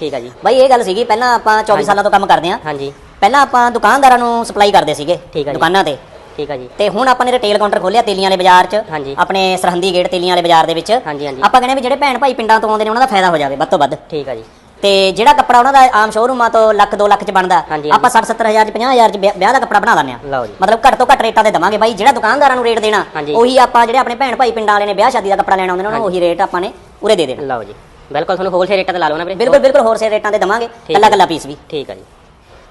ਠੀਕ ਆ ਜੀ। ਬਾਈ ਇਹ ਗੱਲ ਸੀਗੀ ਪਹਿਲਾਂ ਆਪਾਂ 24 ਸਾਲਾਂ ਤੋਂ ਕੰਮ ਕਰਦੇ ਆਂ ਹਾਂਜੀ। ਪਹਿਲਾਂ ਆਪਾਂ ਦੁਕਾਨਦਾਰਾਂ ਨੂੰ ਸਪਲਾਈ ਕਰਦੇ ਸੀਗੇ ਠੀਕ ਆ ਜੀ। ਦੁਕਾਨਾਂ ਤੇ। ਠੀਕ ਆ ਜੀ। ਤੇ ਹੁਣ ਆਪਾਂ ਨੇ ਰਿਟੇਲ ਕਾਊਂਟਰ ਖੋਲਿਆ ਤੇਲੀਆਂ ਵਾਲੇ ਬਾਜ਼ਾਰ 'ਚ ਹਾਂਜੀ। ਆਪਣੇ ਸਰਹੰਦੀ ਗੇਟ ਤੇਲੀਆਂ ਵਾਲੇ ਬਾਜ਼ਾਰ ਦੇ ਵਿੱਚ ਹਾਂਜੀ, ਹਾਂਜੀ। ਆਪਾਂ ਕਹਿੰਦੇ ਵੀ ਜਿਹੜੇ ਭੈਣ ਭਾਈ ਪਿੰਡਾਂ ਤੋਂ ਆਉਂਦੇ ਨੇ ਉਹਨਾਂ ਦਾ ਫਾਇਦਾ ਹੋ ਜਾਵੇ ਵੱਧ ਤੋਂ ਵੱਧ। ਠੀਕ ਆ ਜੀ। ਤੇ ਜਿਹੜਾ ਕੱਪੜਾ ਉਹਨਾਂ ਦਾ ਆਮ ਸ਼ੋਰੂਮਾਂ ਤੋਂ ਲੱਖ 2 ਲੱਖ 'ਚ ਬਣਦਾ ਹਾਂਜੀ, ਆਪਾਂ 60 70000 'ਚ 50000 'ਚ ਵਿਆਹ ਵਿਆਹ ਦਾ ਕੱਪੜਾ ਬਣਾ ਲੈਂਦੇ ਆ ਲਓ ਜੀ। ਮਤਲਬ ਘੱਟ ਤੋਂ ਘੱਟ ਰੇਟਾਂ ਤੇ ਦਵਾਂਗੇ ਬਾਈ। ਜਿਹੜਾ ਦੁਕਾਨਦਾਰਾਂ ਨੂੰ ਰੇਟ ਦੇਣਾ ਹਾਂਜੀ। ਉਹੀ ਆਪਾਂ ਜਿਹੜੇ ਆਪਣੇ ਭੈਣ ਭਾਈ ਪਿੰਡਾਂ ਵਾਲੇ ਨੇ ਵਿਆਹ ਸ਼ਾਦੀ ਦਾ ਕੱਪੜਾ ਲੈਣਾ ਆਉਂਦੇ ਨੇ ਉਹਨਾਂ ਨੂੰ ਉਹੀ ਰੇਟ ਆਪਾਂ ਨੇ ਉਰੇ ਦੇ ਦੇਣਾ। ਲਓ ਜੀ। ਬਿਲਕੁਲ ਤੁਹਾਨੂੰ ਹੋਲਸੇਲ ਰੇਟਾਂ ਤੇ ਲਾ ਲਓ ਨਾ ਵੀਰੇ। ਬਿਲਕੁਲ ਬਿਲਕੁਲ ਹੋਲਸੇਲ ਰੇਟਾਂ ਤੇ ਦਵਾਂਗੇ ਠੀਕ ਕੱਲਾ ਪੀਸ ਵੀ। ਠੀਕ ਆ ਜੀ।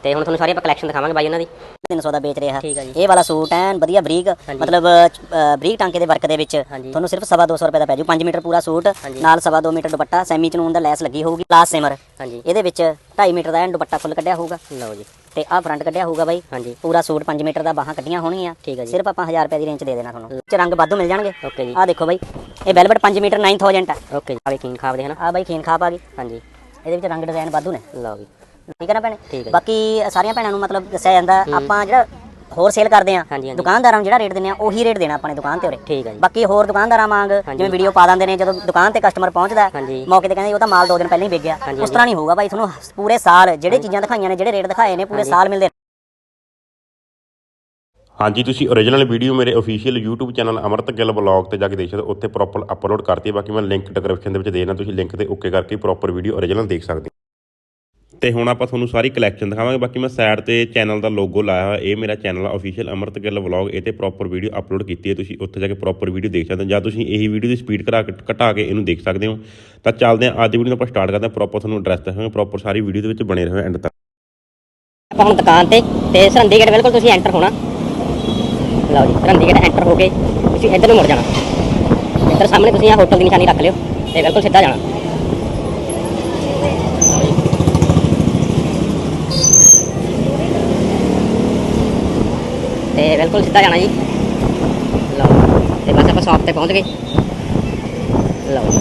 ਤੇ ਹੁਣ ਤੁਹਾਨੂੰ ਸਾਰੀ ਆਪਾਂ ਕਲੈਕਸ਼ਨ ਦਿਖਾਵਾਂਗੇ ਬਾਈ ਉਹਨਾਂ ਦੀ। 300 ਦਾ ਵੇਚ ਰਿਹਾ। ਠੀਕ ਹੈ ਜੀ। ਇਹ ਵਾਲਾ ਸੂਟ ਐਨ ਵਧੀਆ ਬਰੀਕ। ਮਤਲਬ ਅ, ਬਰੀਕ ਟਾਂਕੇ ਦੇ ਵਰਕ ਦੇ ਵਿੱਚ ਹਾਂਜੀ। ਤੁਹਾਨੂੰ ਸਿਰਫ ਸਵਾ 200 ਰੁਪਏ ਦਾ ਪੈ ਜੂ 5 ਮੀਟਰ ਪੂਰਾ ਸੂਟ ਹਾਂਜੀ। ਨਾਲ ਸਵਾ 2 ਮੀਟਰ ਦੁਪੱਟਾ ਸੈਮੀ ਚਨੂਨ ਦਾ ਲੈਸ ਲੱਗੀ ਹੋਊਗੀ ਲਾਸ ਸਿਮਰ ਹਾਂਜੀ। ਇਹਦੇ ਵਿੱਚ 2.5 ਮੀਟਰ ਦਾ ਐਨ ਦੁਪੱਟਾ ਫੁੱਲ ਕੱਢਿਆ ਹੋਊਗਾ। ਲਓ ਜੀ। ਤੇ ਆਹ ਫਰੰਟ ਕੱਢਿਆ ਹੋਊਗਾ ਬਾਈ। ਹਾਂਜੀ। ਪੂਰਾ ਸੂਟ 5 ਮੀਟਰ ਦਾ ਬਾਹਾਂ ਕੱਢੀਆਂ ਹੋਣਗੀਆਂ। ਠੀਕ ਹੈ ਜੀ। ਸਿਰਫ ਆਪਾਂ 1000 ਰੁਪਏ ਦੀ ਰੇਂਜ ਦੇ ਦੇਣਾ ਤੁਹਾਨੂੰ। ਚ ਰੰਗ ਵਾਧੂ ਮਿਲ ਜਾਣਗੇ। ਓਕੇ ਜੀ। ਆਹ ਦੇਖੋ ਬਾਈ। ਇਹ ਵੈਲਵਟ 5 ਮੀਟਰ 9000 ਹੈ ਓਕੇ ਜੀ। ਆਵੇ ਕਿੰਗ ਖਾਵਦੇ ਹਨਾ? ਆਹ ਬਾਈ ਖੀਨ ਖਾਪ ਆ ਗਈ। ਹਾਂਜੀ। ਇਹਦੇ ਵਿੱਚ ਰੰਗ ਡਿਜ਼ਾਈਨ ਵਾਧੂ ਨੇ। ਲਓ ਜੀ। ਠੀਕ ਹੈ ਨਾ ਭੈਣੇ? ਠੀਕ ਹੈ ਜੀ। ਬਾਕੀ ਸਾਰੀਆਂ ਭੈਣਾਂ ਨੂੰ ਮਤਲਬ ਦੱਸਿਆ ਜਾਂਦਾ ਆਪਾਂ ਜਿਹੜਾ ਹੋਰ ਸੇਲ ਕਰਦੇ ਆ। ਦੁਕਾਨਦਾਰਾਂ ਨੂੰ ਜਿਹੜਾ ਰੇਟ ਦਿੰਦੇ ਆ ਉਹੀ ਰੇਟ ਦੇਣਾ ਆਪਣੇ ਦੁਕਾਨ ਤੇ ਉਰੇ। ਠੀਕ ਹੈ ਜੀ। ਬਾਕੀ ਹੋਰ ਦੁਕਾਨਦਾਰਾਂ ਵਾਂਗ ਜਿਵੇਂ ਵੀਡੀਓ ਪਾ ਦਿੰਦੇ ਨੇ ਜਦੋਂ ਦੁਕਾਨ ਤੇ ਕਸਟਮਰ ਪਹੁੰਚਦਾ। ਮੌਕੇ ਤੇ ਕਹਿੰਦੇ ਉਹ ਤਾਂ ਮਾਲ ਦੋ ਦਿਨ ਪਹਿਲਾਂ ਹੀ ਵਿਕ ਗਿਆ। ਉਸ ਤਰ੍ਹਾਂ ਨਹੀਂ ਹੋਊਗਾ ਬਾਈ ਤੁਹਾਨੂੰ ਪੂਰੇ ਸਾਲ ਜਿਹੜੇ ਚੀਜ਼ਾਂ ਦਿਖਾਈਆਂ ਨੇ ਜਿਹੜੇ ਰੇਟ ਦਿਖਾਏ ਨੇ ਪੂਰੇ ਸਾਲ ਮਿਲਦੇ ਹਾਂਜੀ ਤੁਸੀਂ ਓਰੀਜਨਲ ਵੀਡੀਓ ਮੇਰੇ official YouTube channel Amrit Gill blog ਤੇ ਜਾ ਕੇ ਦੇਖ ਸਕਦੇ ਹੋ। ਉੱਥੇ ਪ੍ਰੋਪਰ ਅਪਲੋਡ ਕਰਤੀ ਹੈ। ਬਾਕੀ ਮੈਂ ਲਿੰਕ ਡਿਸਕ੍ਰਿਪਸ਼ਨ ਦੇ ਵਿੱਚ ਦੇ ਦੇਣਾ ਤੁਸੀਂ ਲਿੰਕ ਤੇ ਓਕੇ ਕਰਕੇ ਪ੍ਰੋਪਰ ਵੀਡੀਓ ਓਰੀਜਨਲ ਦੇਖ ਸਕਦੇ ਹੋ। ਤੇ ਹੁਣ ਆਪਾਂ ਤੁਹਾਨੂੰ ਸਾਰੀ ਕਲੈਕਸ਼ਨ ਦਿਖਾਵਾਂਗੇ। ਬਾਕੀ ਮੈਂ ਸਾਈਡ ਤੇ ਚੈਨਲ ਦਾ ਲੋਗੋ ਲਾਇਆ ਹੋਇਆ। ਇਹ ਮੇਰਾ ਚੈਨਲ ਆ ਅਫੀਸ਼ੀਅਲ ਅਮਰਤ ਗਿੱਲ ਬਲੌਗ ਇਹ ਤੇ ਪ੍ਰੋਪਰ ਵੀਡੀਓ ਅਪਲੋਡ ਕੀਤੀ ਹੈ। ਤੁਸੀਂ ਉੱਥੇ ਜਾ ਕੇ ਪ੍ਰੋਪਰ ਵੀਡੀਓ ਦੇਖ ਸਕਦੇ ਹੋ ਜਾਂ ਤੁਸੀਂ ਇਹੀ ਵੀਡੀਓ ਦੀ ਸਪੀਡ ਘਟਾ ਕੇ ਘਟਾ ਕੇ ਇਹਨੂੰ ਦੇਖ ਸਕਦੇ ਹੋ। ਤਾਂ ਚੱਲਦੇ ਹਾਂ। ਅੱਜ ਦੀ ਵੀਡੀਓ ਨੂੰ ਆਪਾਂ ਸਟਾਰਟ ਕਰਦੇ ਹਾਂ। ਪ੍ਰੋਪਰ ਤੁਹਾਨੂੰ ਐਡਰੈਸ ਦੱਸਾਂਗੇ ਪ੍ਰੋਪਰ ਸਾਰੀ ਵੀਡੀਓ ਦੇ ਵਿੱਚ ਬਣੇ ਰਹੋ ਐਂਡ ਤੱਕ। ਆਪਾਂ ਹੁਣ ਦੁਕਾਨ ਤੇ ਤੇ ਸਰੰਦੀ ਗੇਟ ਬਿਲਕੁਲ ਤੁਸੀਂ ਐਂਟਰ ਹੋਣਾ। ਲਓ ਜੀ ਸਰੰਦੀ ਗੇਟ ਐਂਟਰ ਹੋ ਕੇ ਤੁਸੀਂ ਇੱਧਰ ਨੂੰ ਮੁੜ ਜਾਣਾ। ਇੱਧਰ ਸਾਹਮਣੇ ਤੁਸੀਂ ਆ ਹੋਟਲ ਦੀ ਨਿਸ਼ਾਨੀ ਰੱਖ ਲਿਓ ਤੇ ਬਿਲਕੁਲ ਸਿੱਧਾ ਜਾਣਾ। ਤੇ ਬਿਲਕੁਲ ਸਿੱਧਾ ਜਾਣਾ ਜੀ ਲਓ ਤੇ ਬਸ ਆਪਾਂ ਸ਼ਾਪ ਤੇ ਪਹੁੰਚ ਗਏ ਲਓ ਜੀ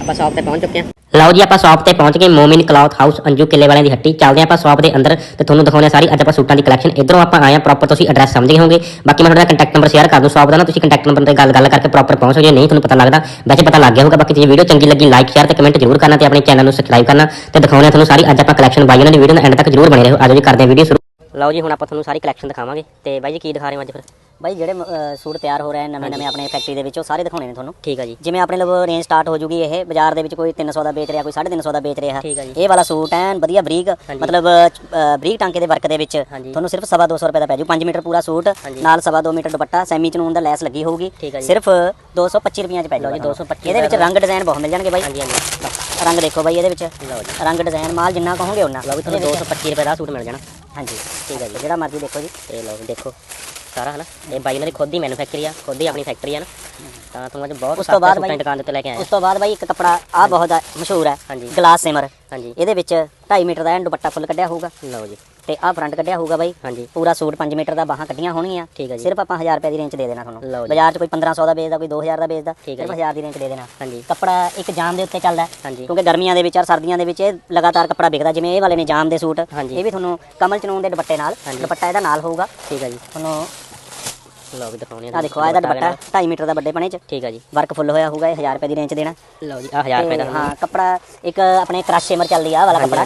ਆਪਾਂ ਸ਼ਾਪ ਤੇ ਪਹੁੰਚ ਚੁੱਕੇ ਹਾਂ ਲਓ ਜੀ, ਆਪਾਂ ਸ਼ਾਪ ਤੇ ਪਹੁੰਚ ਗਏ ਮੋਮਿਨ ਕਲੌਥ ਹਾਊਸ ਅੰਜੂ ਕਿੱਲੇ ਵਾਲਿਆਂ ਦੀ ਹੱਟੀ। ਚੱਲਦੇ ਹਾਂ ਆਪਾਂ ਸ਼ਾਪ ਦੇ ਅੰਦਰ ਤੇ ਤੁਹਾਨੂੰ ਦਿਖਾਉਂਦੇ ਹਾਂ ਸਾਰੀ ਅੱਜ ਆਪਾਂ ਸੂਟਾਂ ਦੀ ਕਲੈਕਸ਼ਨ ਇਧਰੋਂ ਆਪਾਂ ਆਏ ਹਾਂ ਪ੍ਰੋਪਰ ਤੁਸੀਂ ਐਡਰੈਸ ਸਮਝ ਗਏ ਹੋਵੋਗੇ ਬਾਕੀ ਮੈਂ ਤੁਹਾਡਾ ਕੰਟੈਕਟ ਨੰਬਰ ਸ਼ੇਅਰ ਕਰ ਦੂੰ ਸ਼ਾਪ ਦਾ ਨਾ, ਤੁਸੀਂ ਕੰਟੈਕਟ ਨੰਬਰ ਤੇ ਗੱਲ ਗੱਲ ਕਰਕੇ ਪ੍ਰੋਪਰ ਪਹੁੰਚ। ਜੇ ਨਹੀਂ, ਤੁਹਾਨੂੰ ਪਤਾ ਲੱਗਦਾ, ਵੈਸੇ ਪਤਾ ਲੱਗ ਗਿਆ ਹੋਊਗਾ। ਬਾਕੀ ਜੇ ਵੀਡੀਓ ਚੰਗੀ ਲੱਗੀ ਲਾਈਕ ਸ਼ੇਅਰ ਤੇ ਕਮੈਂਟ ਜ਼ਰੂਰ ਕਰਨਾ ਤੇ ਆਪਣੇ ਚੈਨਲ ਨੂੰ ਸਬਸਕ੍ਰਾਈਬ ਕਰਨਾ ਤੇ ਦਿਖਾਉਂਦੇ ਹਾਂ ਤੁਹਾਨੂੰ ਸਾਰੀ ਅੱਜ ਆਪਾਂ ਕਲੈਕਸ਼ਨ ਬਾਈ ਉਹਨਾਂ ਦੀ ਵੀਡੀਓ ਨੂੰ ਐਂਡ ਤੱਕ ਜ਼ਰੂਰ ਬਣੇ ਰਹੋ। ਆਜੋ ਜੀ ਕਰਦੇ ਹਾਂ ਵੀਡੀਓ ਸ਼ੁਰੂ। ਲਓ ਜੀ ਹੁਣ ਆਪਾਂ ਤੁਹਾਨੂੰ ਸਾਰੀ ਕਲੈਕਸ਼ਨ ਦਿਖਾਵਾਂਗੇ। ਤੇ ਬਾਈ ਜੀ ਕੀ ਦਿਖਾ ਰਹੇ ਹੋ ਅੱਜ ਫਿਰ? ਬਾਈ ਜਿਹੜੇ ਅ, ਸੂਟ ਤਿਆਰ ਹੋ ਰਹੇ ਨੇ ਨਵੇਂ ਨਵੇਂ ਆਪਣੇ ਫੈਕਟਰੀ ਦੇ ਵਿੱਚ ਉਹ ਸਾਰੇ ਦਿਖਾਉਣੇ ਨੇ ਤੁਹਾਨੂੰ। ਠੀਕ ਆ ਜੀ। ਜਿਵੇਂ ਆਪਣੇ ਲਵ ਰੇਂਜ ਸਟਾਰਟ ਹੋ ਜੂਗੀ ਇਹ ਬਾਜ਼ਾਰ ਦੇ ਵਿੱਚ ਕੋਈ 300 ਦਾ ਵੇਚ ਰਿਹਾ ਕੋਈ 350 ਦਾ ਵੇਚ ਰਿਹਾ। ਠੀਕ ਆ ਜੀ। ਇਹ ਵਾਲਾ ਸੂਟ ਐਨ ਵਧੀਆ ਬਰੀਕ। ਮਤਲਬ ਅ, ਬਰੀਕ ਟਾਂਕੇ ਦੇ ਵਰਕ ਦੇ ਵਿੱਚ ਹਾਂਜੀ। ਤੁਹਾਨੂੰ ਸਿਰਫ ਸਵਾ 200 ਰੁਪਏ ਦਾ ਪੈ ਜੂ 5 ਮੀਟਰ ਪੂਰਾ ਸੂਟ ਹਾਂਜੀ। ਨਾਲ ਸਵਾ 2 ਮੀਟਰ ਦੁਪੱਟਾ ਸੈਮੀ ਚਨੂਨ ਦਾ ਲੈਸ ਲੱਗੀ ਹੋਊਗੀ। ਠੀਕ ਆ ਜੀ। ਸਿਰਫ 225 ਰੁਪਈਆਂ ਚ ਪੈ ਜੂਗਾ ਜੀ, 225 ਇਹਦੇ ਵਿੱਚ ਰੰਗ ਡਿਜ਼ਾਈਨ ਬਹੁਤ ਮਿਲ ਜਾਣਗੇ ਬਾਈ। ਹਾਂਜੀ ਹਾਂਜੀ। ਰੰਗ ਦੇਖੋ ਬਾਈ ਇਹਦੇ ਵਿੱਚ। ਲਓ ਜੀ। ਰੰਗ ਡਿਜ਼ਾਈਨ ਮਾਲ ਜਿੰਨਾ ਕਹੋਗੇ ਉਹਨਾਂ ਲਓ ਵੀ ਤੁਹਾਨੂੰ 225 ਰੁਪਏ ਦਾ ਸੂਟ ਮਿਲ ਜਾਣਾ। ਹਾਂਜੀ ਠੀਕ ਆ ਜੀ। ਜਿਹੜਾ ਮਰਜ਼ੀ ਦੇਖੋ ਜੀ। ਤੇ ਲਓ ਦੇਖੋ। ਸਾਰਾ ਹਨਾ ਇਹ ਬਾਈ ਇਹਨਾਂ ਦੀ ਖੁਦ ਦੀ ਮੈਨੂਫੈਕਚਰੀ ਆ ਖੁਦ ਦੀ ਆਪਣੀ ਫੈਕਟਰੀ ਆ ਨਾ। ਤਾਂ ਤੁਹਾਨੂੰ ਅੱਜ ਬਹੁਤ ਉਸ ਤੋਂ ਬਾਅਦ ਬਾਈ ਦੁਕਾਨ ਦੇ ਉੱਤੇ ਲੈ ਕੇ ਆਏ ਉਸ ਤੋਂ ਬਾਅਦ ਬਾਈ ਇੱਕ ਕੱਪੜਾ ਆ ਬਹੁਤ ਮਸ਼ਹੂਰ ਹੈ ਹਾਂਜੀ। ਗਲਾਸ ਸਿਮਰ ਹਾਂਜੀ। ਇਹਦੇ ਵਿੱਚ 2.5 ਮੀਟਰ ਦਾ ਦੁਪੱਟਾ ਫੁੱਲ ਕੱਢਿਆ ਹੋਊਗਾ। ਲਓ ਜੀ। ਤੇ ਆਹ ਫਰੰਟ ਕੱਢਿਆ ਹੋਊਗਾ ਬਾਈ। ਹਾਂਜੀ। ਪੂਰਾ ਸੂਟ 5 ਮੀਟਰ ਦਾ ਬਾਹਾਂ ਕੱਢੀਆਂ ਹੋਣਗੀਆਂ। ਠੀਕ ਹੈ ਜੀ। ਸਿਰਫ ਆਪਾਂ 1000 ਰੁਪਏ ਦੀ ਰੇਂਜ ਦੇ ਦੇਣਾ ਤੁਹਾਨੂੰ। ਬਾਜ਼ਾਰ 'ਚ ਕੋਈ 1500 ਦਾ ਵੇਚਦਾ ਕੋਈ 2000 ਦਾ ਵੇਚਦਾ ਠੀਕ ਹੈ ਸਿਰਫ ਜੀ। 1000 ਦੀ ਰੇਂਜ ਦੇ ਦੇਣਾ। ਹਾਂਜੀ। ਕੱਪੜਾ ਇੱਕ ਜਾਮ ਦੇ ਉੱਤੇ ਚੱਲਦਾ ਹੈ। ਹਾਂਜੀ। ਕਿਉਂਕਿ ਗਰਮੀਆਂ ਦੇ ਵਿੱਚ ਔਰ ਸਰਦੀਆਂ ਦੇ ਵਿੱਚ ਇਹ ਲਗਾਤਾਰ ਕੱਪੜਾ ਵਿਕਦਾ ਜਿਵੇਂ ਇਹ ਵਾਲੇ ਨੇ ਜਾਮ ਦੇ ਸੂਟ। ਇਹ ਵੀ ਤੁਹਾਨੂੰ ਕਮਲ ਚਨੂਨ ਦੇ ਦੁਪੱਟੇ ਨਾਲ। ਦੁਪੱਟਾ ਇਹਦਾ ਨਾਲ ਹੋਊਗਾ। ਠੀਕ ਆ ਜੀ। ਤੁਹਾਨੂੰ ਲਓ ਵੀ ਦਿਖਾਉਣੇ ਆ ਦੇਖੋ ਆ ਇਹਦਾ ਦੁਪੱਟਾ 2.5 ਮੀਟਰ ਦਾ ਵੱਡੇ ਪਣੇ 'ਚ। ਠੀਕ ਆ ਜੀ। ਵਰਕ ਫੁੱਲ ਹੋਇਆ ਹੋਊਗਾ ਇਹ 1000 ਰੁਪਏ ਦੀ ਰੇਂਜ ਦੇਣਾ। ਲਓ ਜੀ ਆ 1000 ਰੁਪਏ ਦਾ ਹਾਂ ਕੱਪੜਾ ਇੱਕ ਆਪਣੇ ਕ੍ਰਸ਼ ਸ਼ਿਮਰ ਚੱਲਦੀ ਆ ਵਾਲਾ ਕੱਪੜਾ।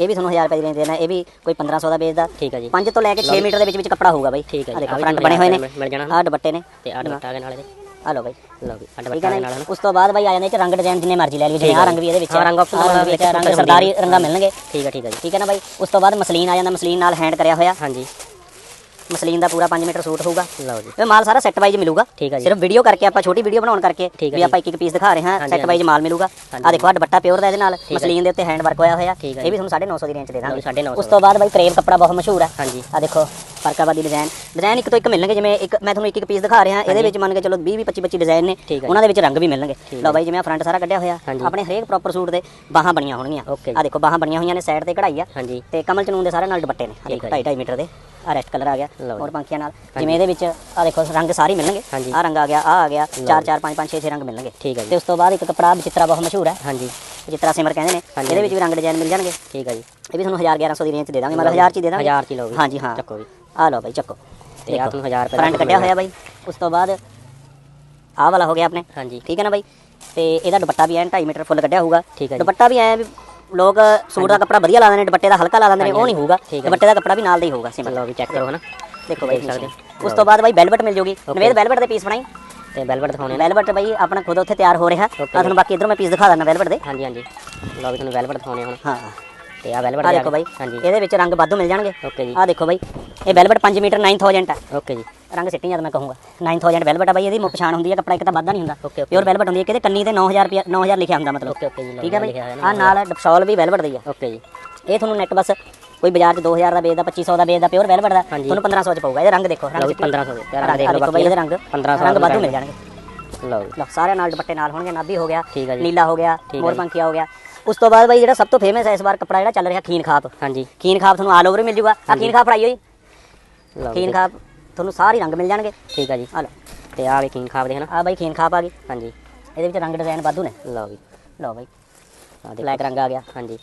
ਇਹ ਵੀ ਤੁਹਾਨੂੰ 1000 ਰੁਪਏ ਦੀ ਰੇਂਜ ਦੇਣਾ ਇਹ ਵੀ ਕੋਈ 1500 ਦਾ ਵੇਚਦਾ। ਠੀਕ ਆ ਜੀ। 5 ਤੋਂ ਲੈ ਕੇ 6 ਮੀਟਰ ਦੇ ਵਿੱਚ ਵਿੱਚ ਕੱਪੜਾ ਹੋਊਗਾ ਬਾਈ। ਠੀਕ ਹੈ ਜੀ, ਦੇਖੋ ਆਹ ਫਰੰਟ ਬਣੇ ਹੋਏ ਨੇ। ਮਿਲ- ਜਾਣਾ। ਆਹ ਦੁਪੱਟੇ ਨੇ। ਤੇ ਆ ਦੁਪੱਟਾ ਦੇ ਨਾਲ ਇਹਦੇ। ਆ ਲਓ ਬਾਈ। ਲਓ ਵੀ ਦੁਪੱਟਾ ਹੈ ਦੇ ਨਾ ਨਾਲ ਉਸ ਤੋਂ ਬਾਅਦ ਬਾਈ ਆ ਜਾਂਦੇ ਚ ਰੰਗ ਡਿਜ਼ਾਈਨ ਜਿੰਨੇ ਮਰਜ਼ੀ ਲੈ ਲਈਓ ਜਿਵੇਂ ਆ ਹੈ ਰੰਗ ਵੀ ਇਹਦੇ ਵਿੱਚ ਹਾਂ, ਰੰਗ ਆਹ ਹੁੰਦੇ ਸਰਦਾਰੀ। ਰੰਗਾ ਮਿਲਣਗੇ। ਠੀਕ ਆ ਠੀਕ ਆ ਜੀ। ਠੀਕ ਹੈ ਨਾ ਬਾਈ? ਉਸ ਤੋਂ ਬਾਅਦ ਮਸਲੀਨ ਆ ਜਾਂਦਾ ਮਸਲੀਨ ਨਾਲ ਹੈਂਡ ਕਰਿਆ ਹੋਇਆ। ਹਾਂਜੀ। ਮਸਲੀਨ ਦਾ ਪੂਰਾ 5 ਮੀਟਰ ਸੂਟ ਹੋਊਗਾ। ਲਓ ਜੀ। ਇਹ ਮਾਲ ਸਾਰਾ ਸੈੱਟ ਵਾਈਜ਼ ਮਿਲੂਗਾ। ਠੀਕ ਹੈ ਜੀ। ਸਿਰਫ ਵੀਡੀਓ ਕਰਕੇ ਆਪਾਂ ਛੋਟੀ ਵੀਡੀਓ ਬਣਾਉਣ ਕਰਕੇ ਠੀਕ ਹੈ ਵੀ ਆਪਾਂ ਇੱਕ ਇੱਕ ਪੀਸ ਦਿਖਾ ਰਹੇ ਹਾਂ ਸੈੱਟ ਵਾਈਜ਼ ਮਾਲ ਮਿਲੂਗਾ। ਆ ਦੇਖੋ ਆ ਦੁਪੱਟਾ ਪਿਓਰ ਦਾ ਇਹਦੇ ਨਾਲ। ਮਸਲੀਨ ਦੇ ਉੱਤੇ ਹੈਂਡ ਵਰਕ ਹੋਇਆ। ਹੋਇਆ ਇਹ ਵੀ ਤੁਹਾਨੂੰ 950 ਦੀ ਰੇਂਜ ਦੇ ਦਾਂਗੇ। 950 ਉਸ ਤੋਂ ਬਾਅਦ ਬਾਈ ਕਰੇਵ ਕੱਪੜਾ ਬਹੁਤ ਮਸ਼ਹੂਰ ਹੈ। ਹਾਂਜੀ। ਆ ਦੇਖੋ। ਫਰਕਾਬਾਦੀ ਡਿਜ਼ਾਈਨ ਡਿਜ਼ਾਈਨ ਇੱਕ ਤੋਂ ਇੱਕ ਮਿਲਣਗੇ ਜਿਵੇਂ ਇੱਕ ਮੈਂ ਤੁਹਾਨੂੰ ਇੱਕ ਇੱਕ ਪੀਸ ਦਿਖਾ ਰਿਹਾ ਇਹਦੇ ਵਿੱਚ ਮੰਨ ਕੇ ਚਲੋ 20 25 25 ਡਿਜ਼ਾਈਨ ਨੇ ਹੈ ਉਹਨਾਂ ਦੇ ਵਿੱਚ ਰੰਗ ਵੀ ਮਿਲਣਗੇ। ਲਓ ਬਾਈ ਜਿਵੇਂ ਆ ਫਰੰਟ ਸਾਰਾ ਕੱਢਿਆ ਹੋਇਆ। ਆਪਣੇ ਹਰੇਕ ਪ੍ਰੋਪਰ ਸੂਟ ਦੇ ਬਾਹਾਂ ਬਣੀਆਂ ਹੋਣਗੀਆਂ। ਆ ਦੇਖੋ ਬਾਹਾਂ ਬਣੀਆਂ ਹੋਈਆਂ ਨੇ ਸਾਈਡ ਤੇ ਕਢਾਈ ਆ। ਤੇ ਕਮਲ ਚਨੂਨ ਦੇ ਸਾਰੇ ਨਾਲ ਦੁਪੱਟੇ ਨੇ। ਆ ਦੇਖੋ ਹੈ 2.5 ਮੀਟਰ ਦੇ ਆ ਰੈਸਟ ਕਲਰ ਆ ਗਿਆ ਹੋਰ ਪੰਖੀਆਂ ਨਾਲ। ਜਿਵੇਂ ਇਹਦੇ ਵਿੱਚ ਆ ਦੇਖੋ ਰੰਗ ਸਾਰੇ ਮਿਲਣਗੇ। ਆ ਰੰਗ ਆ ਗਿਆ ਆ ਆ ਗਿਆ 4 4 5 5 6 6 ਰੰਗ ਮਿਲਣਗੇ। ਠੀਕ ਹੈ ਤੇ ਉਸ ਤੋਂ ਬਾਅਦ ਇੱਕ ਕੱਪੜਾ ਵਿਚਿਤਰਾ ਬਹੁਤ ਮਸ਼ਹੂਰ ਹੈ। ਹਾਂਜੀ। ਵਿਚਿਤਰਾ ਸਿਮਰ ਕਹਿੰਦੇ ਨੇ। ਇਹਦੇ ਵਿੱਚ ਵੀ ਰੰਗ ਡਿਜ਼ਾਈਨ ਮਿਲ ਜਾਣਗੇ। ਠੀਕ ਆ ਜੀ। ਇਹ ਵੀ ਤੁਹਾਨੂੰ 1000 1100 ਦੀ ਰੇਂਜ ਦੇ ਦਾਂਗੇ ਮਤਲਬ 1000 'ਚ ਹੀ ਦੇ ਦਾਂਗੇ। 1000 ਚ ਹੀ ਲਓ ਹਾਂਜੀ ਹਾਂ। ਚੱਕੋ ਵੀ। ਆ ਲਓ ਬਾਈ ਚੱਕੋ। ਤੇ ਆ ਤੁਹਾਨੂੰ 1000 ਰੁਪਏ ਫਰੰਟ ਕੱਢਿਆ ਹੋਇਆ ਬਾਈ। ਉਸ ਤੋਂ ਬਾਅਦ ਆਹ ਵਾਲਾ ਹੋ ਗਿਆ ਆਪਣੇ। ਹਾਂਜੀ। ਠੀਕ ਹੈ ਨਾ ਬਾਈ? ਤੇ ਇਹਦਾ ਦੁਪੱਟਾ ਵੀ ਐਨ 2.5 ਮੀਟਰ ਫੁੱਲ ਕੱਢਿਆ ਹੋਊਗਾ। ਠੀਕ ਹੈ। ਦੁਪੱਟਾ ਵੀ ਐ ਵੀ ਲੋਕ ਸੂਟ ਦਾ ਕੱਪੜਾ ਵਧੀਆ ਲਾ ਦਿੰਦੇ ਨੇ ਦੁਪੱਟੇ ਦਾ ਹਲਕਾ ਲਾ ਦਿੰਦੇ ਨੇ ਉਹ ਨਹੀਂ ਹੋਊਗਾ। ਦੁਪੱਟੇ ਦਾ ਕੱਪੜਾ ਵੀ ਨਾਲ ਦਾ ਹੀ ਹੋਊਗਾ ਸਿੰਪਲ ਲਓ ਵੀ ਚੈੱਕ ਕਰੋ ਹਨਾ। ਦੇਖੋ ਬਾਈ ਸਕਦੇ। ਉਸ ਤੋਂ ਬਾਅਦ ਬਾਈ ਵੈਲਵਟ ਮਿਲ ਜੂਗੀ। ਨਵੇਦ ਵੈਲਵਟ ਦੇ ਪੀਸ ਬਣਾਈ। ਤੇ ਵੈਲਵਟ ਦਿਖਾਉਣੇ ਨੇ। ਵੈਲਵਟ ਬਾਈ ਆਪਣਾ ਖੁਦ ਉੱਥੇ ਤਿਆਰ ਹੋ ਰਿਹਾ। ਆ ਤੁਹਾਨੂੰ ਬਾਕੀ ਇਧਰੋਂ ਮੈਂ ਪੀਸ ਦਿਖਾ ਦਿੰਦਾ ਵੈਲਵਟ ਦੇ। ਹਾਂਜੀ ਹਾਂਜੀ। ਲਓ ਵੀ ਤੁਹਾਨੂੰ ਵੈਲਵਟ ਦਿਖਾਉਣੇ ਹੁਣ। ਹਾਂ। ਤੇ ਆ ਵੈਲਵਟ ਆ ਦੇਖੋ ਬਾਈ ਹਾਂਜੀ। ਇਹਦੇ ਵਿੱਚ ਰੰਗ ਵਾਧੂ ਮਿਲ ਜਾਣਗੇ। ਓਕੇ ਜੀ। ਆ ਦੇਖੋ ਬਾਈ ਇਹ ਵੈਲਵਟ 5 ਮੀਟਰ 9000 ਹੈ ਓਕੇ ਜੀ। ਰੰਗ ਸਿੱਟੀ ਜਦ ਮੈਂ ਕਹੂੰਗਾ। 9000 ਵੈਲਵਟ ਆ ਬਾਈ ਇਹਦੀ ਪਛਾਣ ਹੁੰਦੀ ਹੈ ਕੱਪੜਾ ਇੱਕ ਤਾਂ ਵਾਧਾ ਨਹੀਂ ਹੁੰਦਾ. ਪਿਓਰ ਵੈਲਵਟ ਹੁੰਦੀ ਹੈ ਕਿਤੇ ਕੰਨੀ ਤੇ 9000 ਰੁਪਿਆ 9000 ਲਿਖਿਆ ਹੁੰਦਾ ਮਤਲਬ। ਓਕੇ ਓਕੇ ਜੀ ਠੀਕ ਹੈ ਬਾਈ? ਆ ਨਾਲ ਡਪਸੋਲ ਵੀ ਵੈਲਵਟ ਦੀ ਆ। ਓਕੇ ਜੀ। ਇਹ ਤੁਹਾਨੂੰ ਨੈਟ ਬਸ ਕੋਈ ਬਾਜ਼ਾਰ 'ਚ 2000 ਦਾ ਵੇਚਦਾ 2500 ਦਾ ਵੇਚਦਾ ਪਿਓਰ ਵੈਲਵਟ ਦਾ। ਤੁਹਾਨੂੰ 1500 'ਚ ਪਊਗਾ ਇਹਦੇ ਰੰਗ ਦੇਖੋ ਵੀ 1500 ਦੇ। ਰੰਗ ਦੇਖ ਲਓ ਬਾਈ ਇਹਦੇ ਰੰਗ 1500 ਰੰਗ ਵਾਧੂ ਮਿਲ ਜਾਣਗੇ। ਲਓ ਸਾਰਿਆਂ ਨਾਲ ਦੁਪੱਟੇ ਨਾਲ ਹੋਣਗੇ ਨਾਭੀ ਹੋ ਗਿਆ ਹੈ। ਨੀਲਾ ਹੋ ਗਿਆ ਠੀਕ ਹੈ ਮੋਰ ਜੀ। ਪੰਖੀਆ ਹੋ ਗਿਆ। ਉਸ ਤੋਂ ਬਾਅਦ ਬਾਈ ਜਿਹੜਾ ਸਭ ਤੋਂ ਫੇਮਸ ਹੈ ਇਸ ਵਾਰ ਕੱਪੜਾ ਜਿਹੜਾ ਚੱਲ ਰਿਹਾ ਖੀਨ ਖਾਪ। ਹਾਂਜੀ। ਖੀਨ ਖਾਪ ਤੁਹਾਨੂੰ ਆਲ ਓਵਰ ਮਿਲ ਜੂਗਾ। ਆ ਖੀਨ ਖਾਪ ਫੜਾਈ ਹੋਈ। ਲਓ ਖੀਨ ਜੀ, ਖਾਪ ਤੁਹਾਨੂੰ ਸਾਰੇ ਰੰਗ ਮਿਲ ਜਾਣਗੇ। ਠੀਕ ਆ ਜੀ। ਆ ਲਓ। ਤੇ ਆ ਵੀ ਕਿੰਗ ਖਾਬ ਦੇ ਹਨਾ ਆ ਬਾਈ ਖੀਨ ਖਾਪ ਆ ਗਈ। ਹਾਂਜੀ। ਇਹਦੇ ਵਿੱਚ ਰੰਗ ਡਿਜ਼ਾਈਨ ਵਾਧੂ ਨੇ। ਲਓ ਵੀ ਲਓ ਬਾਈ। ਆ ਦੇਖੋ। ਬਲੈਕ ਰੰਗ ਆ ਗਿਆ। ਹਾਂਜੀ।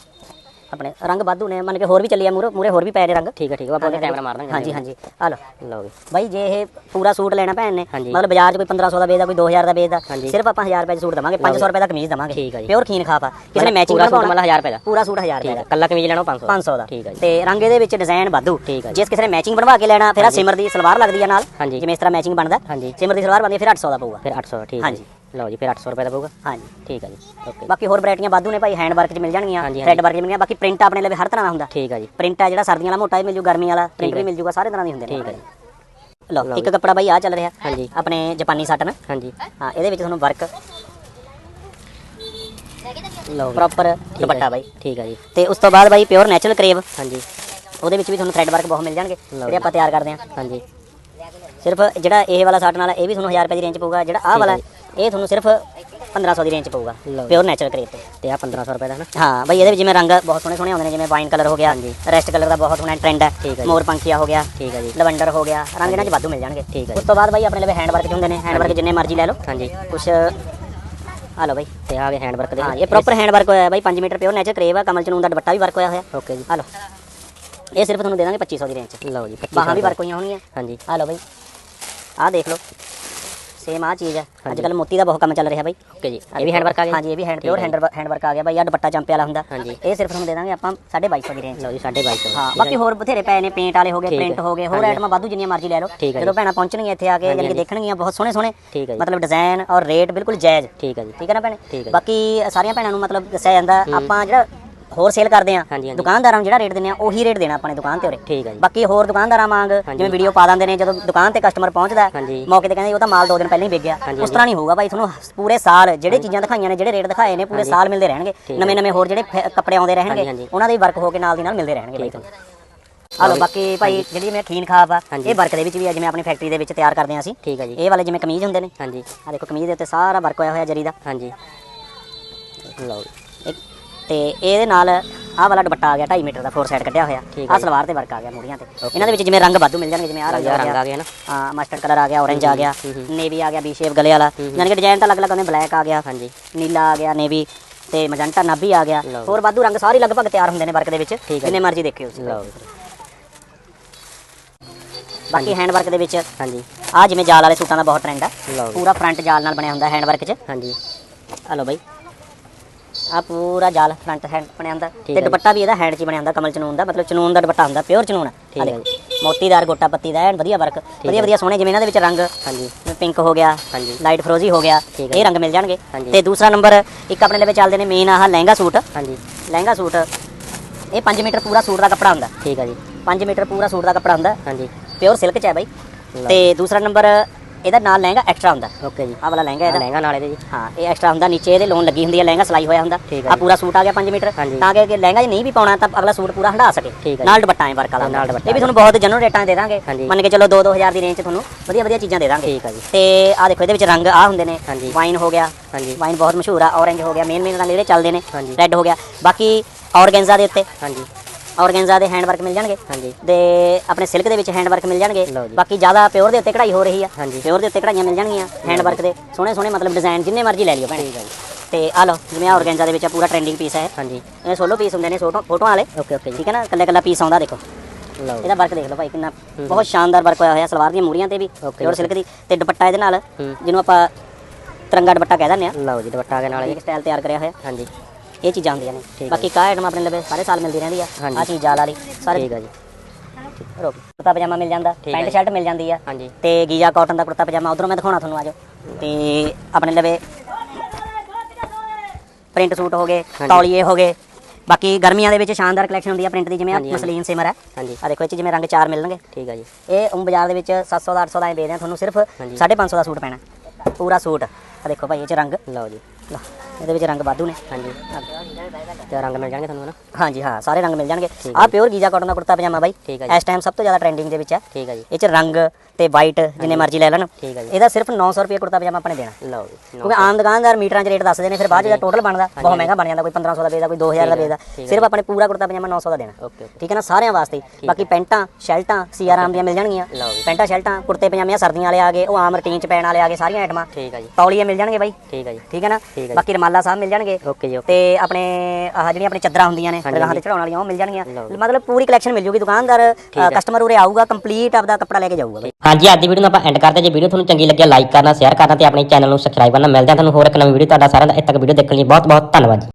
ਆਪਣੇ ਰੰਗ ਵਾਧੂ ਨੇ ਮੰਨ ਕੇ ਹੋਰ ਵੀ ਚੱਲੀ ਆ ਮੂਰੇ ਮੂਰੇ ਹੋਰ ਵੀ ਪੈ ਨੇ ਰੰਗ। ਠੀਕ ਆ ਠੀਕ ਆ ਆਪਾਂ ਉਹਦਾ ਕੈਮਰਾ ਮਾਰ ਦਾਂਗੇ ਹਾਂਜੀ ਹਾਂਜੀ। ਆ ਲਓ। ਲਓ ਵੀ ਬਾਈ ਜੇ ਇਹ ਪੂਰਾ ਸੂਟ ਲੈਣਾ ਭੈਣ ਨੇ। ਮਤਲਬ ਬਾਜ਼ਾਰ 'ਚ ਕੋਈ 1500 ਦਾ ਵੇਚਦਾ ਕੋਈ 2000 ਦਾ ਵੇਚਦਾ। ਸਿਰਫ ਆਪਾਂ 1000 ਰੁਪਏ 'ਚ ਸੂਟ ਦਵਾਂਗੇ 500 ਰੁਪਏ ਦਾ ਕਮੀਜ਼ ਦਵਾਂਗੇ। ਠੀਕ ਜੀ। ਪਿਓਰ ਖੀਨ ਖਾਪ ਕਿਸੇ ਨੇ ਮੈਚਿੰਗ ਬਣਵਾਉਣਾ ਮਤਲਬ 1000 ਰੁਪਏ ਦਾ। ਪੂਰਾ ਸੂਟ 1000 ਰੁਪਏ ਦਾ। ਕੱਲਾ ਕਮੀਜ਼ ਲੈਣਾ ਉਹ 500 500 ਦਾ। ਠੀਕ ਜੀ। ਤੇ ਰੰਗ ਇਹਦੇ ਵਿੱਚ ਡਿਜ਼ਾਈਨ ਵਾਧੂ। ਜੀ। ਜਿਸ ਕਿਸੇ ਨੇ ਮੈਚਿੰਗ ਬਣਵਾ ਕੇ ਲੈਣਾ ਫਿਰ ਆ ਸਿਮਰ ਦੀ ਸਲਵਾਰ ਲੱਗਦੀ ਆ ਨਾਲ। ਜਿਵੇਂ ਇਸ ਤਰ੍ਹਾਂ ਮੈਚਿੰਗ ਬਣਦਾ। ਸਿਮਰ ਦੀ ਸਲਵਾਰ ਬਣਦੀ ਫਿਰ 800 ਦਾ ਪਊਗਾ। ਫਿਰ 800 ਦਾ ਠੀਕ ਆ ਹਾਂਜੀ। ਲਓ ਜੀ ਫਿਰ 800 ਰੁਪਏ ਦਾ ਪਊਗਾ ਹਾਂਜੀ। ਠੀਕ ਆ ਜੀ। ਓਕੇ ਬਾਕੀ ਹੋਰ ਵੈਰਾਈਟੀਆਂ ਵਾਧੂ ਨੇ ਭਾਈ ਹੈਂਡ ਵਰਕ 'ਚ ਮਿਲ ਜਾਣਗੀਆਂ ਹਾਂਜੀ, ਥ੍ਰੈਡ ਵਰਕ 'ਚ ਮਿਲਣਗੀਆਂ ਬਾਕੀ ਪ੍ਰਿੰਟ ਆਪਣੇ ਲਈ ਹਰ ਤਰ੍ਹਾਂ ਦਾ ਹੁੰਦਾ। ਠੀਕ ਆ ਜੀ। ਪ੍ਰਿੰਟ ਆ ਜਿਹੜਾ ਸਰਦੀਆਂ ਵਾਲਾ ਮੋਟਾ ਵੀ ਮਿਲ ਜੂ ਗਰਮੀ ਵਾਲਾ ਪ੍ਰਿੰਟ ਵੀ ਹੈ। ਮਿਲ ਜੂਗਾ ਸਾਰੇ ਤਰ੍ਹਾਂ ਦੇ ਹੁੰਦੇ ਨੇ। ਠੀਕ ਹੈ ਜੀ। ਲਓ ਇੱਕ ਕੱਪੜਾ ਬਾਈ ਆ ਚੱਲ ਰਿਹਾ ਹਾਂਜੀ। ਆਪਣੇ ਜਾਪਾਨੀ ਸਟਨ ਹਾਂਜੀ। ਹਾਂ ਇਹਦੇ ਵਿੱਚ ਤੁਹਾਨੂੰ ਵਰਕ ਲਓ ਪ੍ਰੋਪਰ ਦੁਪੱਟਾ ਬਾਈ। ਠੀਕ ਆ ਜੀ। ਤੇ ਉਸ ਤੋਂ ਬਾਅਦ ਬਾਈ ਪਿਓਰ ਨੈਚੁਰਲ ਕਰੇਵ ਹਾਂਜੀ। ਉਹਦੇ ਵਿੱਚ ਵੀ ਤੁਹਾਨੂੰ ਥ੍ਰੈਡ ਵਰਕ ਬਹੁਤ ਮਿਲ ਜਾਣਗੇ ਜਿਹੜੇ ਆਪਾਂ ਤਿਆਰ ਕਰਦੇ ਹਾਂ। ਹਾਂਜੀ। ਸਿਰਫ ਜਿਹੜਾ ਇਹ ਵਾਲਾ ਸਾਟਨ ਵਾਲਾ ਇਹ ਵੀ ਤੁਹਾਨੂੰ 1000 ਰੁਪਏ ਦੀ ਰੇਂਜ ਪਊਗਾ ਜਿਹੜਾ ਆਹ ਵਾਲਾ ਇਹ ਤੁਹਾਨੂੰ ਸਿਰਫ 1500 ਦੀ ਰੇਂਜ ਪਊਗਾ ਲਓ। ਪਿਓਰ ਨੈਚੁਰਲ ਕਰੇਵ ਤੇ। ਤੇ ਆ 1500 ਰੁਪਏ ਦਾ ਹਨਾ ਹਾਂ ਬਾਈ ਇਹਦੇ ਵਿੱਚ ਜਿਵੇਂ ਰੰਗ ਬਹੁਤ ਸੋਹਣੇ ਸੋਹਣੇ ਆਉਂਦੇ ਨੇ ਜਿਵੇਂ ਵਾਈਨ ਕਲਰ ਹੋ ਗਿਆ ਹਾਂਜੀ। ਰੈਸਟ ਕਲਰ ਦਾ ਬਹੁਤ ਸੋਹਣਾ ਟ੍ਰੈਂਡ ਠੀਕ ਹੈ ਹੈ ਜੀ। ਮੋਰ ਪੰਖੀਆ ਹੋ ਗਿਆ ਠੀਕ ਆ ਜੀ। ਲਵੰਡਰ ਹੋ ਗਿਆ ਰੰਗ ਇਹਨਾਂ 'ਚ ਵਾਧੂ ਮਿਲ ਜਾਣਗੇ। ਠੀਕ ਹੈ ਉਸ ਤੋਂ ਬਾਅਦ ਬਾਈ ਆਪਣੇ ਲਵੇ ਹੈਂਡ ਵਰਕ 'ਚ ਹੁੰਦੇ ਨੇ ਹੈਂਡ ਵਰਕ ਜਿੰਨੇ ਮਰਜ਼ੀ ਲੈ ਲਓ। ਹਾਂਜੀ। ਕੁਛ ਆ ਲਓ ਬਾਈ। ਤੇ ਆ ਗਏ ਹੈਂਡ ਵਰਕ ਦੇ। ਹਾਂ ਇਹ ਪ੍ਰੋਪਰ ਹੈਂਡ ਵਰਕ ਹੋਇਆ ਹੈ ਬਾਈ 5 ਮੀਟਰ ਪਿਓਰ ਨੈਚੁਰਲ ਕਰੇਵ ਆ ਕਮਲ ਚਨੂਨ ਦਾ ਦੁਪੱਟਾ ਵੀ ਵਰਕ ਹੋਇਆ ਹੋਇਆ। ਓਕੇ ਜੀ। ਆ ਲਓ। ਇਹ ਸਿਰਫ ਤੁਹਾਨੂੰ ਦੇ ਦਾਂਗੇ 2500 ਦੀ ਰੇਂਜ 'ਚ। ਲਓ ਜੀ 2500 ਬਾਹਾਂ ਵੀ ਵਰਕ ਹੋਈਆਂ ਹੋਣਗੀਆਂ। ਹਾਂਜੀ। ਆ ਲਓ ਬਾਈ। ਆਹ ਦੇਖ ਲਓ। ਸੇਮ ਆ ਚੀਜ਼। ਹੈ ਅੱਜ ਕੱਲ ਮੋਤੀ ਦਾ ਬਹੁਤ ਕੰਮ ਚੱਲ ਰਿਹਾ ਬਾਈ। ਓਕੇ ਜੀ। ਇਹ ਵੀ ਹੈਂਡ ਵਰਕ ਆ ਗਿਆ। ਹਾਂਜੀ ਇਹ ਵੀ hand pure hand hand work ਆ ਗਿਆ ਬਾਈ। ਆ ਦੁਪੱਟਾ ਚੰਪੇ ਵਾਲਾ ਹੁੰਦਾ। ਇਹ ਸਿਰਫ ਤੁਹਾਨੂੰ ਦੇ ਦਾਂਗੇ ਆਪਾਂ 250 ਦੀ ਰੇਂਜ ਲਓ ਜੀ 250 ਹਾਂ ਬਾਕੀ ਹੋਰ ਬਥੇਰੇ ਪਏ ਨੇ। ਪੇਂਟ ਵਾਲੇ ਹੋ ਗਏ ਹੈ। ਪ੍ਰਿੰਟ ਹੋ ਗਏ ਹੋਰ। ਆਈਟਮਾਂ ਵਾਧੂ ਜਿੰਨੀਆਂ ਮਰਜ਼ੀ ਲੈ ਲਓ। ਹੈ ਜਦੋਂ ਭੈਣਾਂ ਪਹੁੰਚਣਗੀਆਂ ਇੱਥੇ ਆ ਕੇ ਹਾਂਜੀ, ਯਾਨੀ ਕਿ। ਦੇਖਣਗੀਆਂ ਬਹੁਤ ਸੋਹਣੇ ਸੋਹਣੇ। ਹੈ ਮਤਲਬ ਡਿਜ਼ਾਈਨ ਔਰ ਰੇਟ ਬਿਲਕੁਲ ਜਾਇਜ਼। ਠੀਕ ਆ ਜੀ। ਠੀਕ ਹੈ ਨਾ ਭੈਣੇ? ਹੈ। ਬਾਕੀ ਸਾਰੀਆਂ ਭੈਣਾਂ ਨੂੰ ਮਤਲਬ ਦੱਸਿਆ ਜਾਂਦਾ ਆਪਾਂ ਜਿਹੜਾ ਹੋਰ ਸੇਲ ਕਰਦੇ ਆ ਹਾਂਜੀ, ਹਾਂਜੀ। ਦੁਕਾਨਦਾਰਾਂ ਨੂੰ ਜਿਹੜਾ ਰੇਟ ਦਿੰਦੇ ਆ ਉਹੀ ਰੇਟ ਦੇਣਾ ਆਪਣੇ ਦੁਕਾਨ ਤੇ ਉਰੇ। ਠੀਕ ਆ ਜੀ। ਬਾਕੀ ਹੋਰ ਦੁਕਾਨਦਾਰਾਂ ਵਾਂਗ ਜਿਵੇਂ ਵੀਡੀਓ ਪਾ ਦਿੰਦੇ ਨੇ ਜਦੋਂ ਦੁਕਾਨ ਤੇ ਕਸਟਮਰ ਪਹੁੰਚਦਾ ਹਾਂਜੀ। ਮੌਕੇ ਤੇ ਕਹਿੰਦੇ ਉਹ ਤਾਂ ਮਾਲ ਦੋ ਦਿਨ ਪਹਿਲਾਂ ਹੀ ਵਿਕ ਗਿਆ। ਹਾਂਜੀ, ਉਸ ਤਰ੍ਹਾਂ ਨਹੀਂ ਹੋਊਗਾ ਭਾਈ ਤੁਹਾਨੂੰ ਪੂਰੇ ਸਾਲ ਜਿਹੜੇ ਚੀਜ਼ਾਂ ਦਿਖਾਈਆਂ ਨੇ ਜਿਹੜੇ ਰੇਟ ਦਿਖਾਏ ਨੇ ਪੂਰੇ ਸਾਲ ਮਿਲਦੇ ਰਹਿਣਗੇ। ਨਵੇਂ ਨਵੇਂ ਹੋਰ ਜਿਹੜੇ ਫੈ- ਕੱਪੜੇ ਆਉਂਦੇ ਹਾਂਜੀ, ਰਹਿਣਗੇ ਹਾਂਜੀ। ਉਹਨਾਂ ਦੇ ਵਰਕ ਹੋ ਕੇ ਨਾਲ ਦੀ ਨਾਲ ਮਿਲਦੇ ਰਹਿਣਗੇ ਆ। ਤੁਹਾਨੂੰ ਆ ਲਓ ਬਾਕੀ ਭਾਈ ਜਿਹੜੀ ਮੈਂ ਖੀਨ ਖਾਪ ਆ ਹਾਂਜੀ। ਇਹ ਵਰਕ ਦੇ ਵਿੱਚ ਵੀ ਆ ਜਿਵੇਂ ਆਪਣੀ ਫੈਕਟਰੀ ਦੇ ਵਿੱਚ ਤਿਆਰ ਕਰਦੇ ਆ ਅਸੀਂ। ਠੀਕ ਆ ਜੀ। ਇਹ ਵਾਲੇ ਜਿਵੇਂ ਕਮੀਜ਼ ਹੁੰਦੇ ਨੇ। ਹਾਂਜੀ। ਆ ਦੇਖੋ ਕਮੀਜ਼ ਦੇ ਉੱਤੇ ਸਾਰਾ ਵਰਕ ਹੋਇਆ ਹੋਇਆ ਜਰੀ ਦਾ। ਹਾਂਜੀ। ਲਓ ਜੀ। ਤੇ ਇਹਦੇ ਨਾਲ ਆਹ ਵਾਲਾ ਦੁਪੱਟਾ ਆ ਗਿਆ 2.5 ਮੀਟਰ ਦਾ ਫੋਰ ਸਾਈਡ ਕੱਢਿਆ ਹੋਇਆ। ਆਹ ਸਲਵਾਰ ਤੇ ਵਰਕ ਆ ਗਿਆ ਮੂਰੀਆਂ ਤੇ। ਇਹਨਾਂ ਦੇ ਵਿੱਚ ਜਿਵੇਂ ਰੰਗ ਵਾਧੂ ਮਿਲ ਜਾਣਗੇ ਜਿਵੇਂ ਆਹ ਰੰਗ ਆ ਰੰਗ ਆ ਗਿਆ। ਨਾ। ਹਾਂ ਮਸਟਰਡ ਕਲਰ ਆ ਗਿਆ orange ਆ ਗਿਆ ਨੇਵੀ ਆ ਗਿਆ ਬੀ ਸ਼ੇਪ ਗਲੇ ਵਾਲਾ। ਯਾਨੀ ਕਿ ਡਿਜ਼ਾਈਨ ਤਾਂ ਅਲੱਗ-ਅਲੱਗ ਆਉਂਦੇ ਬਲੈਕ ਆ ਗਿਆ ਹਾਂਜੀ। ਨੀਲਾ ਆ ਗਿਆ ਨੇਵੀ ਤੇ ਮਜੰਟਾ ਨਾਭੀ ਆ ਗਿਆ। ਹੋਰ ਵਾਧੂ ਰੰਗ ਸਾਰੇ ਲਗਭਗ ਤਿਆਰ ਹੁੰਦੇ ਨੇ ਵਰਕ ਦੇ ਵਿੱਚ ਜਿੰਨੇ ਮਰਜ਼ੀ ਦੇਖਿਓ ਤੁਸੀਂ। ਬਾਕੀ ਹੈਂਡ ਵਰਕ ਦੇ ਵਿੱਚ ਹਾਂਜੀ। ਆ ਜਿਵੇਂ ਜਾਲ ਵਾਲੇ ਸੂਟਾਂ ਦਾ ਬਹੁਤ ਟ੍ਰੈਂਡ ਆ। ਪੂਰਾ ਫਰੰਟ ਜਾਲ ਨਾਲ ਬਣਿਆ ਹੁੰਦਾ ਹੈਂਡ ਵਰਕ 'ਚ। ਹਾਂਜੀ। ਆ ਲਓ ਬਾਈ। ਆ ਪੂਰਾ ਜਾਲ ਫਰੰਟ ਹੈਂਡ ਬਣਿਆ ਹੁੰਦਾ ਤੇ ਹੈ ਦੁਪੱਟਾ ਵੀ ਇਹਦਾ ਹੈਂਡ 'ਚ ਹੀ ਬਣਿਆ ਹੁੰਦਾ ਕਮਲ ਚਨੂਨ ਦਾ ਮਤਲਬ ਚਨੂਨ ਦਾ ਦੁਪੱਟਾ ਹੁੰਦਾ ਪਿਓਰ ਚਨੂਨ ਠੀਕ ਆ ਹੈ ਦੇਖੋ ਮੋਤੀਦਾਰ ਗੋਟਾ ਪੱਤੀ ਦਾ ਐਨ ਵਧੀਆ ਵਰਕ ਵਧੀਆ ਵਧੀਆ ਸੋਹਣੇ ਜਿਵੇਂ ਇਹਨਾਂ ਦੇ ਵਿੱਚ ਰੰਗ ਹਾਂਜੀ। ਪਿੰਕ ਹੋ ਗਿਆ ਹਾਂਜੀ। ਲਾਈਟ ਫਰੋਜ਼ੀ ਹੋ ਗਿਆ ਹੈ। ਇਹ ਰੰਗ ਮਿਲ ਜਾਣਗੇ। ਤੇ ਦੂਸਰਾ ਨੰਬਰ ਇੱਕ ਆਪਣੇ ਲਈ ਚੱਲਦੇ ਨੇ ਮੇਨ ਆਹ ਲਹਿੰਗਾ ਸੂਟ। ਹਾਂਜੀ। ਲਹਿੰਗਾ ਸੂਟ ਇਹ 5 ਮੀਟਰ ਪੂਰਾ ਸੂਟ ਦਾ ਕੱਪੜਾ ਹੁੰਦਾ। ਠੀਕ ਆ ਜੀ। 5 ਮੀਟਰ ਪੂਰਾ ਸੂਟ ਦਾ ਕੱਪੜਾ ਹੁੰਦਾ। ਹਾਂਜੀ। ਪਿਓਰ ਸਿਲਕ ਚ ਹੈ ਬਾਈ। ਤੇ ਦੂਸਰਾ ਨੰਬਰ ਇਹਦਾ ਨਾਲ ਲਹਿੰਗਾ ਐਕਸਟਰਾ ਹੁੰਦਾ। ਓਕੇ ਜੀ। ਆਹ ਵਾਲਾ ਲਹਿੰਗਾ ਇਹਦਾ। ਲਹਿੰਗਾ ਨਾਲੇ ਦੇ ਜੀ। ਹਾਂ ਇਹ ਐਕਸਟਰਾ ਹੁੰਦਾ ਨੀਚੇ ਇਹਦੇ ਲੋਨ ਲੱਗੀ ਹੁੰਦੀ ਹੈ ਲਹਿੰਗਾ ਸਲਾਈ ਹੋਇਆ ਹੁੰਦਾ। ਠੀਕ ਹੈ ਆ। ਪੂਰਾ ਸੂਟ ਆ ਗਿਆ 5 ਮੀਟਰ। ਹਾਂਜੀ। ਤਾਂ ਕਿ ਕਿ ਲਹਿੰਗਾ ਜੇ ਨਹੀਂ ਵੀ ਪਾਉਣਾ ਤਾਂ ਅਗਲਾ ਸੂਟ ਪੂਰਾ ਹੰਡਾ ਸਕੇ। ਠੀਕ ਹੈ ਨਾਲ ਦੁਪੱਟਾ ਹੈ ਵਰਕ ਵਾਲਾ ਨਾਲ ਦੁਪੱਟਾ ਇਹ ਵੀ ਤੁਹਾਨੂੰ ਬਹੁਤ ਜਨਰਲ ਰੇਟਾਂ ਦੇ ਦਾਂਗੇ। ਹਾਂਜੀ। ਮੰਨ ਕੇ ਚਲੋ 2-2000 ਦੀ ਰੇਂਜ 'ਚ ਤੁਹਾਨੂੰ ਵਧੀਆ ਵਧੀਆ ਚੀਜ਼ਾਂ ਦੇ ਦਾਂਗੇ। ਠੀਕ ਆ ਜੀ। ਤੇ ਆ ਦੇਖੋ ਇਹਦੇ ਵਿੱਚ ਰੰਗ ਆ ਹੁੰਦੇ ਨੇ। ਹਾਂਜੀ। ਵਾਈਨ ਹੋ ਗਿਆ। ਹਾਂਜੀ। ਵਾਈਨ ਬਹੁਤ ਮਸ਼ਹੂਰ ਆ। Orange ਹੋ ਗਿਆ। ਮੇਨ ਮੇਨ ਰੰਗ ਜਿਹੜੇ ਚੱਲਦੇ ਨੇ। ਹਾਂਜੀ। ਰੈੱਡ ਹੋ ਗਿਆ। ਬਾਕੀ ਔਰਗੈਂਜ਼ਾ ਦੇ ਉੱਤੇ। ਹਾਂਜੀ। ਔਰਗੈਂਜ਼ਾ ਦੇ ਹੈਂਡ ਵਰਕ ਮਿਲ ਜਾਣਗੇ। ਹਾਂਜੀ। ਤੇ ਆਪਣੇ ਸਿਲਕ ਦੇ ਵਿੱਚ ਹੈਂਡ ਵਰਕ ਮਿਲ ਜਾਣਗੇ। ਲਓ ਜੀ। ਬਾਕੀ ਜ਼ਿਆਦਾ ਪਿਓਰ ਦੇ ਉੱਤੇ ਕਢਾਈ ਹੋ ਰਹੀ ਆ। ਹਾਂਜੀ। ਪਿਓਰ ਦੇ ਉੱਤੇ ਕਢਾਈਆਂ ਮਿਲ ਜਾਣਗੀਆਂ ਹੈਂਡ ਵਰਕ ਦੇ। ਸੋਹਣੇ ਸੋਹਣੇ ਮਤਲਬ ਡਿਜ਼ਾਈਨ ਜਿੰਨੇ ਮਰਜ਼ੀ ਲੈ ਲਿਓ ਭੈਣੇ। ਠੀਕ ਜੀ। ਤੇ ਆ ਲਓ ਜਿਵੇਂ ਔਰਗੈਂਜ਼ਾ ਦੇ ਵਿੱਚ ਆ ਪੂਰਾ ਟ੍ਰੈਂਡਿੰਗ ਪੀਸ ਹੈ ਹਾਂਜੀ। ਇਹ ਸੋਲੋ ਪੀਸ ਹੁੰਦੇ ਨੇ ਫੋਟੋ ਫੋਟੋਆਂ ਵਾਲੇ। ਓਕੇ ਓਕੇ ਜੀ। ਠੀਕ ਹੈ ਨਾ? ਕੱਲੇ ਕੱਲਾ ਪੀਸ ਆਉਂਦਾ ਦੇਖੋ। ਲਓ ਜੀ। ਇਹਦਾ ਵਰਕ ਦੇਖ ਲਓ ਭਾਈ ਕਿੰਨਾ ਬਹੁਤ ਸ਼ਾਨਦਾਰ ਵਰਕ ਹੋਇਆ ਹੋਇਆ ਸਲਵਾਰ ਦੀਆਂ ਮੂਰੀਆਂ ਤੇ ਵੀ Okay, ਪਿਓਰ ਸਿਲਕ ਦੀ। ਤੇ ਦੁਪੱਟਾ ਇਹਦੇ ਨਾਲ। ਜਿਹਨੂੰ ਆਪਾਂ ਤਿਰੰਗਾ ਦੁਪੱਟਾ ਕਹਿ ਦਿੰਦੇ ਆ। ਲਓ ਜੀ ਦੁਪੱਟਾ ਦੇ ਨਾਲ ਜੀ। ਸਟਾਈਲ ਤਿਆਰ ਕਰਿਆ ਹੋਇਆ। ਹਾਂਜੀ। ਇਹ ਚੀਜ਼ਾਂ ਹੁੰਦੀਆਂ ਨੇ। ਬਾਕੀ ਕਾਹ ਆਈਟਮ ਆਪਣੇ ਲਵੇ ਸਾਰੇ ਸਾਲ ਮਿਲਦੀ ਰਹਿੰਦੀ ਆ। ਆ ਚੀਜ਼ ਜਾਲ ਵਾਲੀ ਸਾਰੇ ਠੀਕ ਆ ਜੀ। ਰੋਕ ਕੁੜਤਾ ਪਜਾਮਾ ਮਿਲ ਜਾਂਦਾ ਆ ਪੈਂਟ। ਸ਼ਰਟ ਮਿਲ ਜਾਂਦੀ ਆ। ਤੇ ਗੀਜਾ ਕਾਟਨ ਦਾ ਕੁੜਤਾ ਪਜਾਮਾ ਉਧਰੋਂ ਮੈਂ ਦਿਖਾਉਣਾ ਤੁਹਾਨੂੰ ਆਜੋ। ਤੇ ਆਪਣੇ ਲਵੇ ਪ੍ਰਿੰਟ ਸੂਟ ਹੋ ਗਏ। ਤੌਲੀਏ ਹੋ ਗਏ। ਬਾਕੀ ਗਰਮੀਆਂ ਦੇ ਵਿੱਚ ਸ਼ਾਨਦਾਰ ਕਲੈਕਸ਼ਨ ਹੁੰਦੀ ਆ ਪ੍ਰਿੰਟ ਦੀ ਜਿਵੇਂ ਹਾਂਜੀ। ਮਸਲੀਨ ਸਿਮਰ ਹੈ ਆ ਦੇਖੋ ਇਹ 'ਚ ਜਿਵੇਂ ਰੰਗ ਚਾਰ ਮਿਲਣਗੇ। ਠੀਕ ਆ ਜੀ। ਇਹ ਉਹ ਬਾਜ਼ਾਰ ਦੇ ਵਿੱਚ 700 ਦਾ 800 ਦਾ ਵੇਚਦੇ ਆ ਤੁਹਾਨੂੰ ਸਿਰਫ ਹਾਂਜੀ। 550 ਦਾ ਸੂਟ ਪੈਣਾ। ਪੂਰਾ ਸੂਟ। ਆ ਦੇਖੋ ਭਾਈ ਇਹ 'ਚ ਰੰਗ। ਲਓ ਜੀ। ਲਓ, ਇਹਦੇ ਵਿੱਚ ਰੰਗ ਵਾਧੂ ਨੇ ਹਾਂਜੀ ਤੇ ਰੰਗ ਮਿਲ ਜਾਣਗੇ ਤੁਹਾਨੂੰ ਹਨਾ ਹਾਂਜੀ ਹਾਂ ਸਾਰੇ ਰੰਗ ਮਿਲ ਜਾਣਗੇ ਆ ਪਿਓਰ ਗੀਜਾ ਕਾਟਨ ਦਾ ਕੁੜਤਾ ਪਜਾਮਾ ਬਾਈ ਠੀਕ ਹੈ ਜੀ। ਇਸ ਟਾਈਮ ਸਭ ਤੋਂ ਜ਼ਿਆਦਾ ਟ੍ਰੈਂਡਿੰਗ ਦੇ ਵਿੱਚ ਹੈ ਠੀਕ ਆ ਜੀ ਇਹ 'ਚ ਰੰਗ ਤੇ ਵਾਈਟ ਜਿੰਨੇ ਮਰਜ਼ੀ ਲੈ ਲੈਣ ਠੀਕ ਹੈ ਜੀ। ਇਹਦਾ ਸਿਰਫ 900 ਰੁਪਏ ਕੁੜਤਾ ਪਜਾਮਾ ਆਪਣੇ ਦੇਣਾ ਲਓ ਜੀ ਕਿਉਂਕਿ ਆਮ ਦੁਕਾਨਦਾਰ ਮੀਟਰਾਂ 'ਚ ਰੇਟ ਦੱਸਦੇ ਨੇ ਫਿਰ ਬਾਅਦ ਜਿਹੜਾ ਟੋਟਲ ਬਣਦਾ ਬਹੁਤ। ਮਹਿੰਗਾ ਬਣ ਜਾਂਦਾ ਕੋਈ 1500 ਦਾ ਵੇਚਦਾ ਕੋਈ 2000 ਦਾ ਹੈ, ਵੇਚਦਾ ਹੈ ਸਿਰਫ ਆਪਣੇ ਪੂਰਾ ਕੁੜਤਾ ਪਜਾਮਾ 900 ਦਾ ਦੇਣਾ ਠੀਕ ਹੈ ਨਾ ਸਾਰਿਆਂ ਵਾਸਤੇ ਹੀ। ਬਾਕੀ ਪੈਂਟਾਂ ਸ਼ਰਟਾਂ ਸੀਆਰਾਮ ਦੀਆਂ ਮਿਲ ਜਾਣਗੀਆਂ। ਪੈਂਟਾਂ ਸ਼ਰਟਾਂ ਕੁੜਤੇ ਪਜਾਮੇ ਸਰਦੀਆਂ ਵਾਲੇ ਆ ਗਏ ਉਹ ਆਮ ਰੁਟੀਨ 'ਚ ਪੈਣ ਵਾਲੇ ਆ ਗਏ ਸਾਰੀਆਂ ਆਈਟਮਾਂ ਠੀਕ ਆ ਜੀ ਤੌਲੀਏ ਮਿਲ ਜਾਣਗੇ ਬਾਈ ਠੀਕ ਆ ਜੀ ਠੀਕ ਹੈ ਨਾ ਹੈ। ਬਾਕੀ ਰਮਾਲਾ ਸਾਹਿਬ ਮਿਲ ਜਾਣਗੇ। ਓਕੇ ਜੀ ਤੇ ਆਪਣੇ ਆਹ ਜਿਹੜੀਆਂ ਆਪਣੀ ਚੱਦਰਾਂ ਹੁੰਦੀਆਂ ਨੇ ਰਗਾਹਾਂ ਤੇ। ਚੜਾਉਣ ਵਾਲੀਆਂ ਉਹ ਮਿਲ ਜਾਣਗੀਆਂ। ਮਤਲਬ ਪੂਰੀ ਕਲੈਕਸ਼ਨ ਮਿਲ ਜੂਗੀ ਦੁਕਾਨਦਾਰ। ਕਸਟਮਰ ਉਰੇ ਆਊਗਾ ਕੰਪਲੀਟ ਆਪਦਾ ਕੱਪੜਾ ਲੈ ਕੇ ਜਾਊਗਾ ਬਾਈ। ਹਾਂਜੀ ਅੱਜ ਦੀ ਵੀਡੀਓ ਨੂੰ ਆਪਾਂ ਐਂਡ ਕਰਦੇ ਜੇ ਵੀਡੀਓ ਤੁਹਾਨੂੰ ਚੰਗੀ ਲੱਗੀ ਲਾਈਕ ਕਰਨਾ ਸ਼ੇਅਰ ਕਰਨਾ ਤੇ ਆਪਣੇ ਚੈਨਲ ਨੂੰ ਸਬਸਕ੍ਰਾਈਬ ਕਰਨਾ। ਮਿਲਦੇ ਆ ਤੁਹਾਨੂੰ ਹੋਰ ਇੱਕ ਨਵੀਂ ਵੀਡੀਓ ਤੁਹਾਡਾ ਸਾਰਿਆਂ ਦਾ ਇੱਥੇ ਤੱਕ ਵੀਡੀਓ ਦੇਖਣ ਲਈ। ਬਹੁਤ ਬਹੁਤ ਧੰਨਵਾਦ